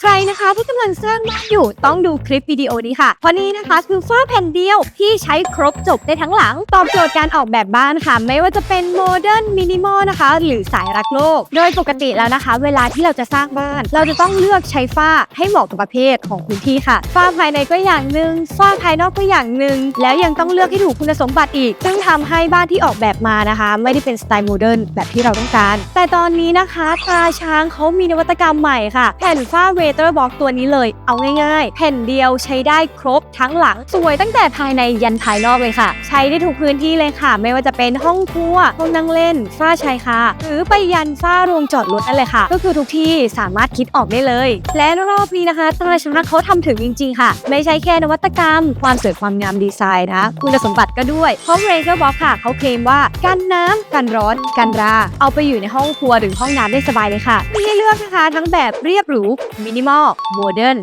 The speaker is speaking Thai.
ใครนะคะที่กำลังสร้างบ้านอยู่ต้องดูคลิปวิดีโอนี้ค่ะ เพราะนี้นะคะคือฝ้าแผ่นเดียวที่ใช้ครบจบได้ทั้งหลัง ตอบโจทย์การออกแบบบ้านค่ะ ไม่ว่าจะเป็นโมเดิร์นมินิมอลนะคะ หรือสายรักโลก โดยปกติแล้วนะคะ เวลาที่เราจะสร้างบ้าน เราจะต้องเลือกใช้ฝ้าให้เหมาะกับประเภทของพื้นที่ค่ะ ฝ้าภายในก็อย่างหนึ่งฝ้าภายนอกก็อย่างหนึ่งแล้วยังต้องเลือกให้ถูกคุณสมบัติอีก ซึ่งทำให้บ้านที่ออกแบบมานะคะ ไม่ได้เป็นสไตล์โมเดิร์นแบบที่เราต้องการ แต่ตอนนี้นะคะตาช้างเขามีนวัตกรรมใหม่ค่ะ แผ่นฝ้าเวเตอร์บ็อกตัวนี้เลย เอาง่ายๆ แผ่นเดียวใช้ได้ครบทั้งหลัง สวยตั้งแต่ภายในยันภายนอกเลยค่ะ ใช้ได้ทุกพื้นที่เลยค่ะ ไม่ว่าจะเป็นห้องครัว ห้องนั่งเล่น ฝ้าชายคาหรือไปยันฝ้าโรงจอดรถนั่นเลยค่ะ ก็คือทุกที่สามารถคิดออกได้เลย และรอบนี้นะคะตราช้างเขาทำถึงจริง ๆ ค่ะ ไม่ใช่แค่นวัตกรรม ความสวยความงามดีไซน์นะคุณสมบัติก็ด้วยเพราะ Razer Box ค่ะเขาเคลมว่ากันน้ำกันร้อนกันรา เอาไปอยู่ในห้องครัวหรือห้องน้ำได้สบายเลยค่ะมีให้เลือกนะคะ ทั้งแบบเรียบหรูมินิมอลโมเดิร์น